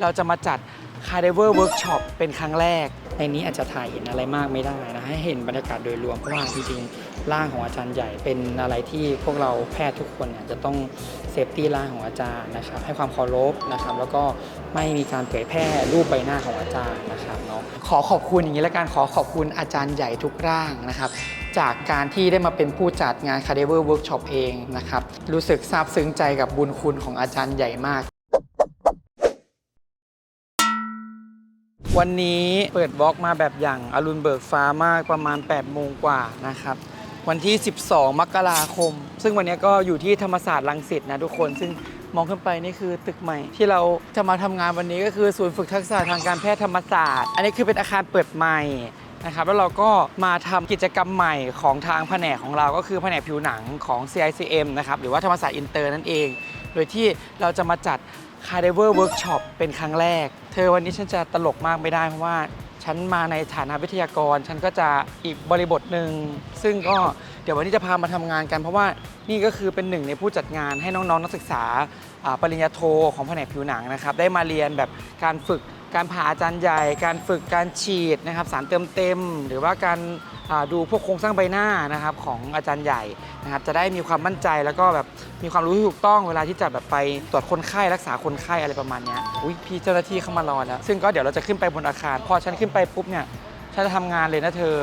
เราจะมาจัด c a r d i v e r Workshop เป็นครั้งแรก ในนี้อาจจะถ่ายเห็นอะไรมากไม่ได้นะ ให้เห็นบรรยากาศโดยรวม เพราะว่าจริงๆร่างของอาจารย์ใหญ่เป็นอะไรที่พวกเราแพทย์ทุกคนเนี่ยจะต้องเซฟตี้ร่างของอาจารย์นะครับให้ความเคารพนะครับแล้วก็ไม่มีการเผยแพร่รูปใบหน้าของอาจารย์นะครับเนาะขอขอบคุณอย่างนี้ละกันขอขอบคุณอาจารย์ใหญ่ทุกร่างนะครับจากการที่ได้มาเป็นผู้จัดงาน c a d i v e r Workshop เองนะครับ รู้สึกซาบซึ้งใจกับบุญคุณของอาจารย์ใหญ่มาก วันนี้เปิดบล็อกมาแบบอย่างอรุณเบิกฟ้ามากประมาณ8โมงกว่านะครับวันที่ 12 มกราคม ซึ่งวันนี้ก็อยู่ที่ธรรมศาสตร์รังสิตนะทุกคน ซึ่งมองขึ้นไปนี่คือตึกใหม่ ที่เราจะมาทำงานวันนี้ก็คือศูนย์ฝึกทักษะทางการแพทย์ธรรมศาสตร์ อันนี้คือเป็นอาคารเปิดใหม่นะครับแล้วเราก็มาทำกิจกรรมใหม่ของทางแผนกของเราก็คือแผนกผิวหนังของ CICM นะครับหรือว่าธรรมศาสตร์อินเตอร์นั่นเอง โดยที่เราจะมาจัด c a r d i v e r Workshop เป็นครั้งแรก เธอวันนี้ฉันจะตลกมากไม่ได้เพราะว่า ฉันมาในฐานะวิทยากร ฉันก็จะอีกบริบทหนึ่ง ซึ่งก็เดี๋ยววันนี้จะพามาทำงานกัน เพราะว่านี่ก็คือเป็นหนึ่งในผู้จัดงานให้น้องๆนักศึกษาปริญญาโทของแผนกผิวหนังนะครับ ได้มาเรียนแบบการฝึกการผ่าอาจารย์ใหญ่ การฝึกการฉีดนะครับสารเติมเต็ม หรือว่าการดูพวกโครงสร้างใบหน้านะครับของอาจารย์ใหญ่นะครับจะได้มีความมั่นใจแล้วก็แบบ มีความรู้ที่ถูกต้องเวลาที่จะแบบไปตรวจคนไข้รักษาคนไข้อะไรประมาณนี้อุ้ยพี่เจ้าหน้าที่เข้ามารอแล้ว ซึ่งก็เดี๋ยวเราจะขึ้นไปบนอาคาร พอฉันขึ้นไปปุ๊บเนี่ยฉันจะทำงานเลยนะเธอ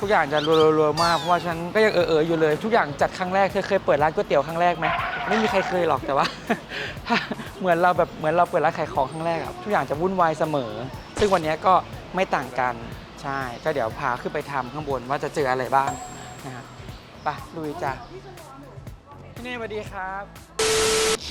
ทุกอย่างจะรัวๆๆมากเพราะว่าฉันก็ยังเออๆอยู่เลย ทุกอย่างจัดครั้งแรกเธอเคยเปิดร้านก๋วยเตี๋ยวครั้งแรกไหมไม่มีใครเคยหรอกแต่ว่าเหมือนเราแบบเหมือนเราเปิดร้านขายของครั้งแรกอะทุกอย่างจะวุ่นวายเสมอ ซึ่งวันนี้ก็ไม่ต่างกันใช่ก็เดี๋ยวพาขึ้นไปทำข้างบนว่าจะเจออะไรบ้างนะครับไปลุยจ้ะ เน่สวัสดีครับ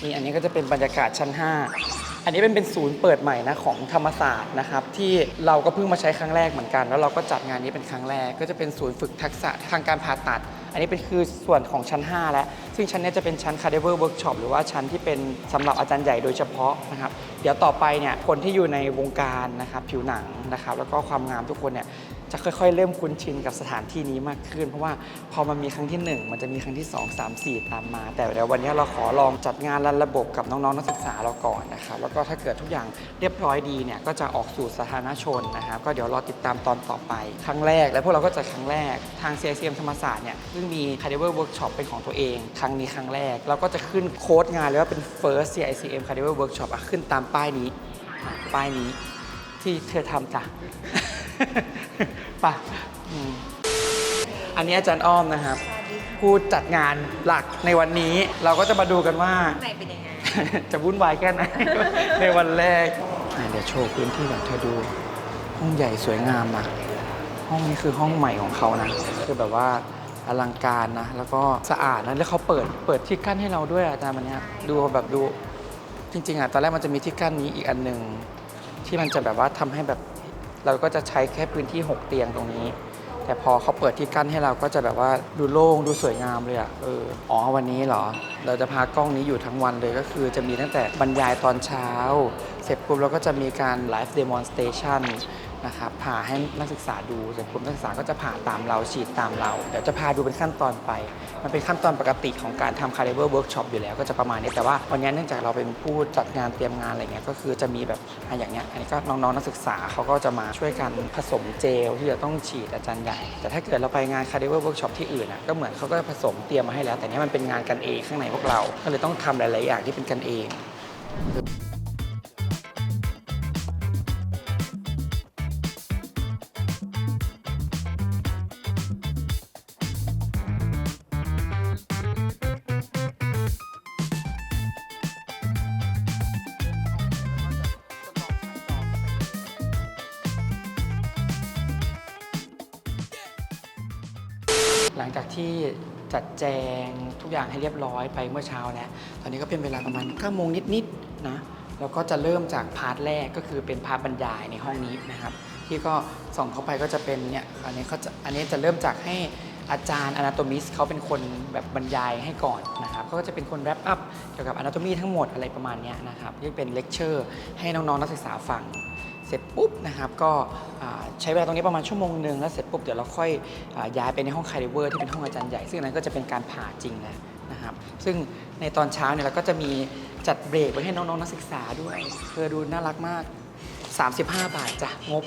นี่อันนี้ก็จะเป็นบรรยากาศชั้น 5 อันนี้เป็นเป็นศูนย์เปิดใหม่นะของธรรมศาสตร์นะครับที่เราก็เพิ่งมาใช้ครั้งแรกเหมือนกัน แล้วเราก็จัดงานนี้เป็นครั้งแรก ก็จะเป็นศูนย์ฝึกทักษะทางการผ่าตัด อันนี้เป็นคือส่วนของชั้น 5 แล้ว ซึ่งชั้นนี้จะเป็นชั้น c a d e v e r Workshop หรือว่าชั้นที่เป็นสำหรับอาจารย์ใหญ่โดยเฉพาะนะครับเดี๋ยวต่อไปเนี่ยคนที่อยู่ในวงการนะครับผิวหนังนะครับแล้วก็ความงามทุกคนเนี่ย จะค่อยๆ เริ่มคุ้นชินกับสถานที่นี้มากขึ้น เพราะว่าพอมันมีครั้งที่ 1 มันจะมีครั้งที่ 2 3 4 ตามมา แต่เดี๋ยววันนี้เราขอลองจัดงานรันระบบกับน้องๆนักศึกษาเราก่อนนะครับแล้วก็ถ้าเกิดทุกอย่างเรียบร้อยดีเนี่ยก็จะออกสู่สาธารณชนนะครับก็เดี๋ยวรอติดตามตอนต่อไป ครั้งแรก และพวกเราก็จัดครั้งแรกทาง CICM ธรรมศาสตร์เนี่ยซึ่งมี c a r d i v e r Workshop เป็นของตัวเอง ครั้งนี้ครั้งแรก เราก็จะขึ้นโค้ดงานเลยว่าเป็น First CICM c a r d i v e r Workshop อะขึ้นตามป้ายนี้อะป้ายนี้ที่เธอทำจ้ะ ป่ะอืมอันนี้อาจารย์อ้อมนะครับผู้จัดงานหลักในวันนี้เราก็จะมาดูกันว่าไหนเป็นยังไง จะวุ่นวายแค่ไหน ในวันแรกอะเดี๋ยวโชว์พื้นที่ก่อนเธอดู ห้องใหญ่สวยงามนะห้องนี้คือห้องใหม่ของเขานะ คือแบบว่าอลังการนะ แล้วก็สะอาดนะ แล้วเขาเปิดเปิดที่กั้นให้เราด้วยอาจารย์วันเนี้ยดูแบบดู จริงๆอะตอนแรกมันจะมีที่กั้นนี้อีกอันหนึ่งที่มันจะแบบว่าทำให้แบบ เราก็จะใช้แค่พื้นที่ 6 เตียงตรงนี้ แต่พอเขาเปิดที่กั้นให้เราก็จะแบบว่าดูโล่งดูสวยงามเลยอะเอออ๋อวันนี้เหรอ เราจะพากล้องนี้อยู่ทั้งวันเลยก็คือจะมีตั้งแต่บรรยายตอนเช้า เสร็จปุ๊บเราก็จะมีการไลฟ์เดโมนสเตชัน นะครับผ่าให้นักศึกษาดูเสร็จปุ๊บนักศึกษาก็จะผ่าตามเราฉีดตามเรา เดี๋ยวจะพาดูเป็นขั้นตอนไป มันเป็นขั้นตอนปกติของการทำคาร์ i เ e อร์เวิร์กช็อปอยู่แล้วก็จะประมาณนี้ แต่ว่าวันนี้เนื่องจากเราเป็นผู้จัดงานเตรียมงานอะไรเงี้ยก็คือจะมีแบบอะอย่างเงี้ยอันนี้ก็น้องๆนักศึกษาเขาก็จะมาช่วยกันผสมเจลที่จะต้องฉีดอาจารย์ใหญ่ แต่ถ้าเกิดเราไปงานคาร์ i เ e อร์เวิร์กช็อปที่อื่นอะก็เหมือนเขาก็ผสมเตรียมมาให้แล้ว แต่นี้มันเป็นงานกันเองข้างในพวกเรา ก็เลยต้องทำหลายๆอย่างที่เป็นกันเอง หลังจากที่จัดแจงทุกอย่างให้เรียบร้อยไปเมื่อเช้าแล้ว ตอนนี้ก็เป็นเวลาประมาณ9โมงนิดๆนะแล้วก็จะเริ่มจากพาร์ทแรกก็คือเป็นพาร์ทบรรยายในห้องนี้นะครับ ที่ก็ส่องเข้าไปก็จะเป็นเนี่ยอันนี้เขาจะอันนี้จะเริ่มจากให้อาจารย์ Anatomist เขาเป็นคนแบบบรรยายให้ก่อนนะครับเขาก็จะเป็นคนแรปอัพเกี่ยวกับ Anatomy ทั้งหมดอะไรประมาณนี้นะครับที่เป็นเลคเชอร์ให้น้องๆนักศึกษาฟัง ร็จปุ๊บนะครับก็ใช้เวลาตรงนี้ประมาณชั่วโมงหนึ่งแล้วเสร็จปุ๊บเดี๋ยวเราค่อยอย้ายไปในห้องคาริเวอร์ที่เป็นห้องอาจารย์ใหญ่ ซึ่งนั้นก็จะเป็นการผ่าจริงแล้วนะครับซึ่งในตอนเช้าเนี่ยเราก็จะมีจัดเบรกไว้ให้น้องๆนักศึกษาด้วยเธอดูน่ารักมาก 35 บาทจ้ะงบ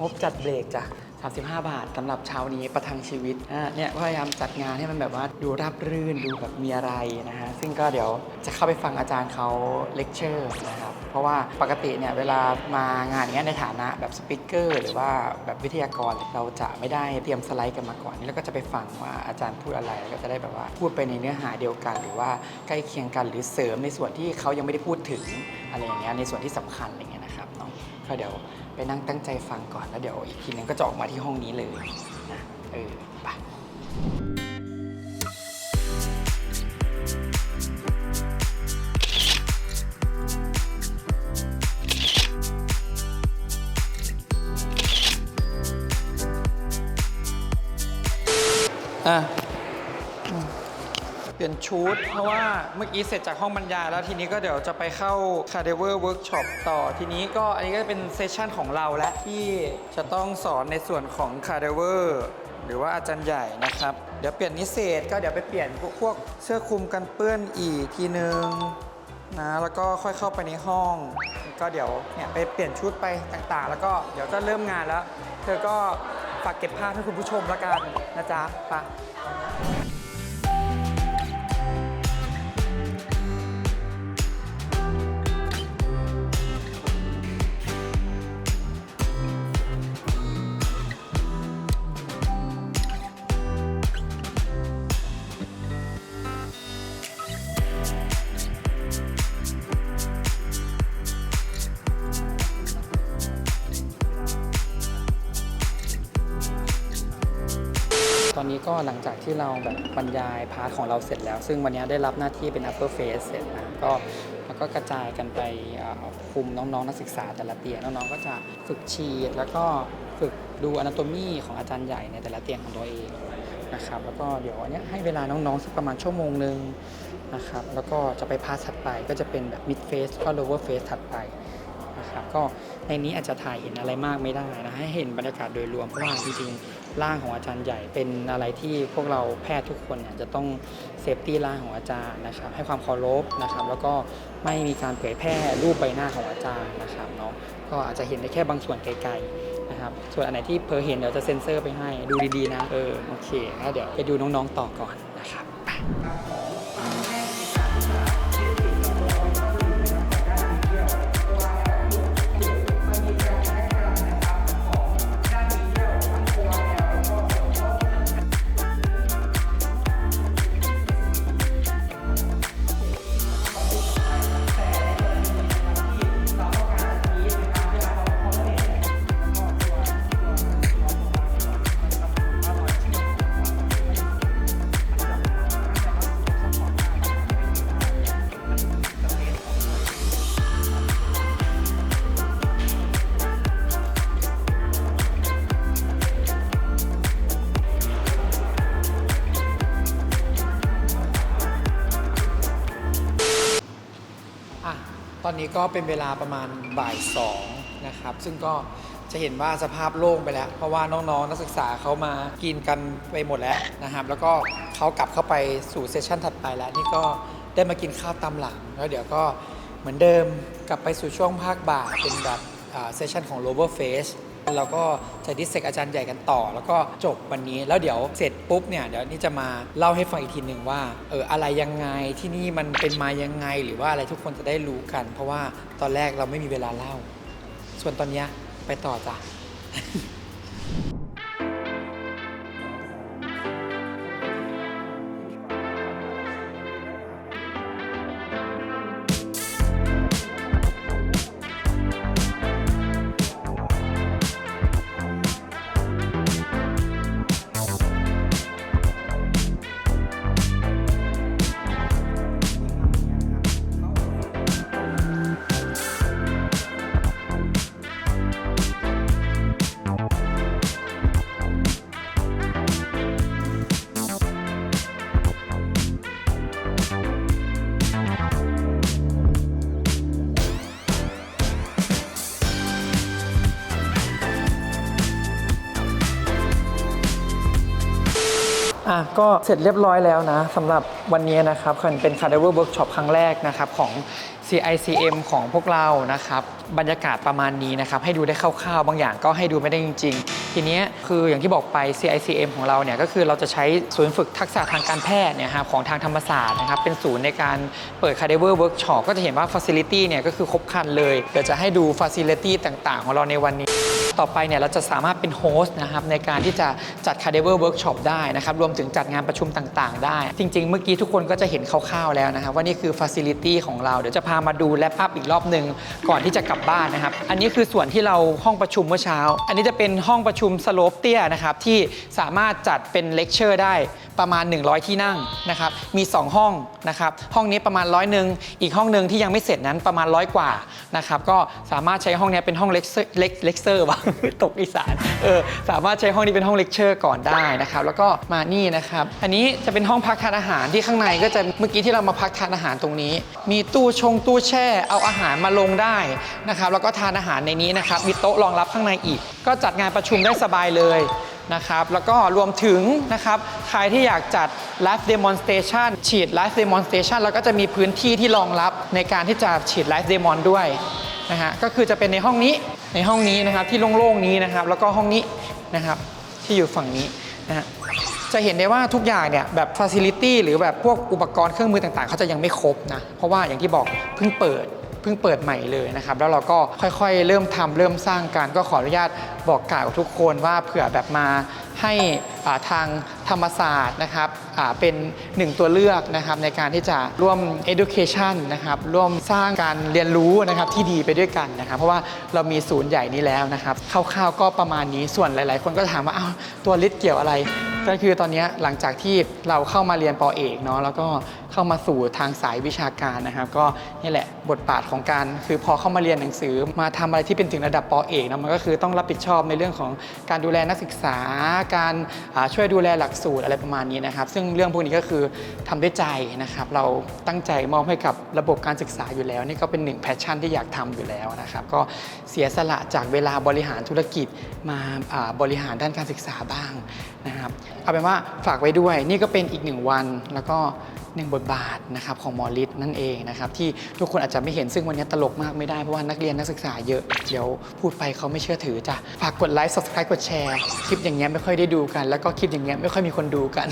งบจัดเบรกจ้ะ 35 บาทสำหรับเช้านี้ประทังชีวิตอ่าเนี่ยพยายามจัดงานให้มันแบบว่าดูราบรื่นดูแบบมีอะไรนะฮะซึ่งก็เดี๋ยวจะเข้าไปฟังอาจารย์เขาเลคเชอร์นะครับเพราะว่าปกติเนี่ยเวลามางานอย่างเงี้ยในฐานะแบบสปิเกอร์หรือว่าแบบวิทยากรเราจะไม่ได้เตรียมสไลด์กันมาก่อนนี่แล้วก็จะไปฟังว่าอาจารย์พูดอะไรแล้วก็จะได้แบบว่าพูดไปในเนื้อหาเดียวกัน หรือว่าใกล้เคียงกันหรือเสริมในส่วนที่เขายังไม่ได้พูดถึงอะไรอย่างเงี้ยในส่วนที่สำคัญอะไรเงี้ยนะครับเนาะก็เดี๋ยว ไปนั่งตั้งใจฟังก่อนแล้วเดี๋ยวอีกทีนึงก็จะออกมาที่ห้องนี้เลยนะเออไปอะอืมเปลี่ยนชุด เพราะว่าเมื่อกี้เสร็จจากห้องบรรยายแล้วทีนี้ก็เดี๋ยวจะไปเข้า c a d e v e r Workshop ต่อทีนี้ก็อันนี้ก็จะเป็นเซสชันของเราและที่จะต้องสอนในส่วนของ c a d e v e r หรือว่าอาจารย์ใหญ่นะครับ เดี๋ยวเปลี่ยนนิเศษก็เดี๋ยวไปเปลี่ยนพวกเสื้อคลุมกันเปื้อนอีกทีนึงนะแล้วก็ค่อยเข้าไปในห้อง ก็เดี๋ยวเนี่ยไปเปลี่ยนชุดไปต่างๆ แล้วก็เดี๋ยวจะเริ่มงานแล้ว เธอก็ฝากเก็บภาพให้คุณผู้ชมแล้วกันนะจ๊ะไป อนนี้ก็หลังจากที่เราแบบบรรยายพาร์ทของเราเสร็จแล้ว ซึ่งวันนี้ได้รับหน้าที่เป็น upper face เสร็จนะก็แล้วก็กระจายกันไปเอ่อคุมน้องๆ นักศึกษาแต่ละเตียงน้องๆ ก็จะฝึกฉีด แล้วก็ฝึกดู anatomy ของอาจารย์ใหญ่ในแต่ละเตียงของตัวเองนะครับแล้วก็เดี๋ยวอันนี้ให้เวลาน้องๆสักประมาณชั่วโมงหนึ่งนะครับแล้วก็จะไปพาร์ทถัดไปก็จะเป็นแบบ mid face ก็ lower face ถัดไป นะครับก็ในนี้อาจจะถ่ายเห็นอะไรมากไม่ได้นะให้เห็นบรรยากาศโดยรวมเพราะว่าจริงๆร่างของอาจารย์ใหญ่เป็นอะไรที่พวกเราแพทย์ทุกคนเนี่ยจะต้องเซฟตี้ร่างของอาจารย์นะครับให้ความเคารพนะครับแล้วก็ไม่มีการเผยแพร่รูปใบหน้าของอาจารย์นะครับเนาะก็อาจจะเห็นได้แค่บางส่วนไกลๆนะครับส่วนอันไหนที่เพอเห็นเดี๋ยวจะเซ็นเซอร์ไปให้ดูดีๆนะเออโอเคแล้วเดี๋ยวไปดูน้องๆต่อก่อนนะครับไป ก็เป็นเวลาประมาณบ่ายสองนะครับ ซึ่งก็จะเห็นว่าสภาพโล่งไปแล้ว เพราะว่าน้องๆ นักศึกษาเขามากินกันไปหมดแล้วนะครับ แล้วก็เขากลับเข้าไปสู่เซสชันถัดไปแล้ว นี่ก็ได้มากินข้าวตามหลัง แล้วเดี๋ยวก็เหมือนเดิมกลับไปสู่ช่วงภาคบ่ายเป็นแบบเซสชันของ lower face เราก็จะดิสเซกอาจารย์ใหญ่กันต่อ แล้วก็จบวันนี้แล้วเดี๋ยวเสร็จปุ๊บเนี่ยเดี๋ยวนี่จะมาเล่าให้ฟังอีกทีหนึ่งว่าเอออะไรยังไงที่นี่มันเป็นมายังไงหรือว่าอะไรทุกคนจะได้รู้กัน เพราะว่าตอนแรกเราไม่มีเวลาเล่า ส่วนตอนนี้ไปต่อจ้ะ อะก็เสร็จเรียบร้อยแล้วนะสำหรับวันนี้นะครับคันเป็น c a d a v e r Workshop ครั้งแรกนะครับของ CICM ของพวกเรานะครับบรรยากาศประมาณนี้นะครับให้ดูได้คร่าวๆ บางอย่างก็ให้ดูไม่ได้จริง ๆ ทีนี้คืออย่างที่บอกไป CICM ของเราเนี่ยก็คือเราจะใช้ศูนย์ฝึกทักษะทางการแพทย์เนี่ยครับของทางธรรมศาสตร์นะครับเป็นศูนย์ในการเปิด c a d a v e r Workshop ก็จะเห็นว่า Facility เนี่ยก็คือครบครันเลยเดี๋ยวจะให้ดู Facility ต่างๆ ของเราในวันนี้ต่อไปเนี่ยเราจะสามารถเป็นโฮสต์นะครับในการที่จะจัด c a d a v e r Workshop ได้นะครับรวมถึงจัดงานประชุมต่างๆ ได้ จริง ๆ เมื่อกี้ทุกคนก็จะเห็นคร่าวๆแล้วนะครับว่านี่คือ Facility ของเราเดี๋ยวจะพามาดูและภาพอีกรอบหนึ่งก่อนที่จะกลับบ้านนะครับ อันนี้คือส่วนที่เราห้องประชุมเมื่อเช้า อันนี้จะเป็นห้องประชุมสโลปเตี้ยนะครับที่สามารถจัดเป็นเลคเชอร์ได้ประมาณ 100 ที่นั่งนะครับมี 2 ห้องนะครับห้องนี้ประมาณร้อยหนึ่งอีกห้องหนึ่งที่ยังไม่เสร็จนั้นประมาณร้อยกว่านะครับก็สามารถใช้ห้องนี้เป็นห้องเลคเชอร์เล็กเลคเชอร์วะตกอีสานเออสามารถใช้ห้องนี้เป็นห้องเลคเชอร์ก่อนได้นะครับแล้วก็มานี่นะครับอันนี้จะเป็นห้องพักทานอาหารที่ข้างในก็จะเมื่อกี้ที่เรามาพักทานอาหารตรงนี้ มีตู้ชงตู้แช่ เอาอาหารมาลงได้นะครับ แล้วก็ทานอาหารในนี้นะครับ มีโต๊ะรองรับข้างในอีก ก็จัดงานประชุมได้สบายเลยนะครับ แล้วก็รวมถึงนะครับ ใครที่อยากจัด Live Demonstration ฉีด Live Demonstration แล้วก็จะมีพื้นที่ที่รองรับในการที่จะฉีด Live Demon ด้วยนะฮะ ก็คือจะเป็นในห้องนี้ ในห้องนี้นะครับ ที่โล่งๆนี้นะครับ แล้วก็ห้องนี้นะครับ ที่อยู่ฝั่งนี้นะฮะ จะเห็นได้ว่าทุกอย่างเนี่ยแบบฟ a ซิลิตี้หรือแบบพวกอุปกรณ์เครื่องมือต่างๆ เขาจะยังไม่ครบนะ เพราะว่าอย่างที่บอกเพิ่งเปิดเพิ่งเปิดใหม่เลยนะครับ แล้วเราก็ค่อยๆ เริ่มทำเริ่มสร้างกันก็ขออนุญาตบอกกล่าวทุกคนว่าเผื่อแบบมาให้ทางธรรมศาสตร์นะครับเป็นหนึ่งตัวเลือกนะครับในการที่จะร่วม education นะครับร่วมสร้างการเรียนรู้นะครับที่ดีไปด้วยกันนะครับ เพราะว่าเรามีศูนย์ใหญ่นี้แล้วนะครับคร่าวๆก็ประมาณนี้ส่วนหลาย ๆ คนก็ถามว่าอ้าวตัวลิศเกี่ยวอะไร ก็คือตอนนี้หลังจากที่เราเข้ามาเรียนปอเอกเนาะแล้วก็ เข้ามาสู่ทางสายวิชาการนะครับ ก็นี่แหละบทบาทของการ คือพอเข้ามาเรียนหนังสือมาทำอะไรที่เป็นถึงระดับปอเอกนะมันก็คือต้องรับผิดชอบในเรื่องของการดูแลนักศึกษา การช่วยดูแลหลักสูตรอะไรประมาณนี้นะครับ ซึ่งเรื่องพวกนี้ก็คือทำด้วยใจนะครับ เราตั้งใจมอบให้กับระบบการศึกษาอยู่แล้ว นี่ก็เป็นหนึ่งแพชชั่นที่อยากทำอยู่แล้วนะครับ ก็เสียสละจากเวลาบริหารธุรกิจมาอ่าบริหารด้านการศึกษาบ้างนะครับ เอาเป็นว่าฝากไว้ด้วย นี่ก็เป็นอีกหนึ่งวันแล้วก็หนึ่งบทบาทนะครับของหมอฤทธิ์นั่นเองนะครับที่ทุกคนอาจจะไม่เห็นซึ่งวันนี้ตลกมากไม่ได้เพราะว่านักเรียนนักศึกษาเยอะ เดี๋ยวพูดไปเขาไม่เชื่อถือจ้ะฝากกดไลค์ subscribe กดแชร์คลิปอย่างเงี้ยไม่ค่อยได้ดูกัน แล้วก็คลิปอย่างเงี้ยไม่ค่อยมีคนดูกัน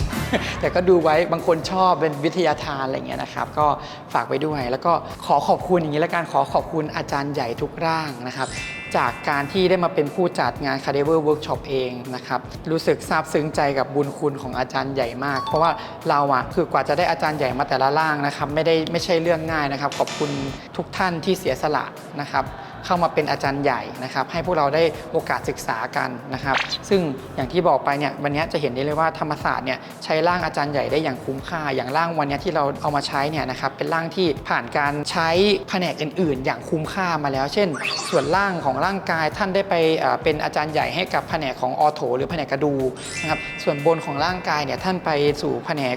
แต่ก็ดูไว้บางคนชอบเป็นวิทยาทานอะไรเงี้ยนะครับก็ฝากไว้ด้วย แล้วก็ขอขอบคุณอย่างนี้ละกันขอขอบคุณอาจารย์ใหญ่ทุกร่างนะครับ จากการที่ได้มาเป็นผู้จัดงาน c a d e v e r Workshop เองนะครับรู้สึกซาบซึ้งใจกับบุญคุณของอาจารย์ใหญ่มาก เพราะว่าเราอะคือกว่าจะได้อาจารย์ใหญ่มาแต่ละร่างนะครับไม่ได้ไม่ใช่เรื่องง่ายนะครับ ขอบคุณทุกท่านที่เสียสละนะครับ เข้ามาเป็นอาจารย์ใหญ่นะครับ ให้พวกเราได้โอกาสศึกษากันนะครับ ซึ่งอย่างที่บอกไปเนี่ยวันนี้จะเห็นได้เลยว่าธรรมศาสตร์เนี่ยใช้ร่างอาจารย์ใหญ่ได้อย่างคุ้มค่า อย่างร่างวันนี้ที่เราเอามาใช้เนี่ยนะครับเป็นร่างที่ผ่านการใช้แผนกอื่น ๆ อย่างคุ้มค่ามาแล้ว เช่น ส่วนร่างของร่างกายท่านได้ไปเป็นอาจารย์ใหญ่ให้กับแผนกของออโถหรือแผนกกระดูนะครับส่วนบนของร่างกายเนี่ยท่านไปสู่แผนก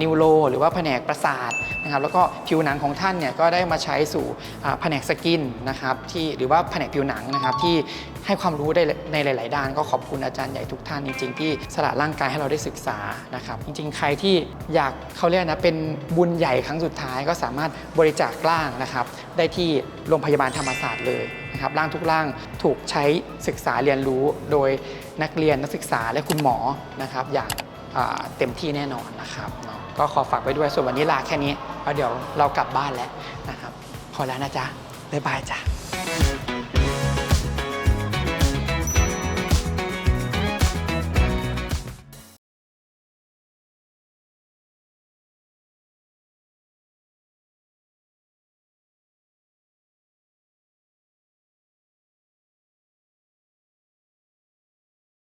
นิวโรหรือว่าแผนกประสาทนะครับแล้วก็ผิวหนังของท่านเนี่ยก็ได้มาใช้สู่แผนกสกินนะครับที่หรือว่าแผนกผิวหนังนะครับที่ให้ความรู้ได้ในหลาย ๆ ด้านก็ขอบคุณอาจารย์ใหญ่ทุกท่านจริง ๆ ที่สละร่างกายให้เราได้ศึกษานะครับจริง ๆ ใครที่อยากเขาเรียกนะเป็นบุญใหญ่ครั้งสุดท้ายก็สามารถบริจาคร่างนะครับได้ที่โรงพยาบาลธรรมศาสตร์เลยนะครับร่างทุกร่างถูกใช้ศึกษาเรียนรู้โดยนักเรียนนักศึกษาและคุณหมอนะครับอย่างเต็มที่แน่นอนนะครับก็ขอฝากไว้ด้วยส่วนวันนี้ลาแค่นี้แล้วเดี๋ยวเรากลับบ้านแล้วนะครับพอแล้วนะจ๊ะบ๊ายบายจ้ะ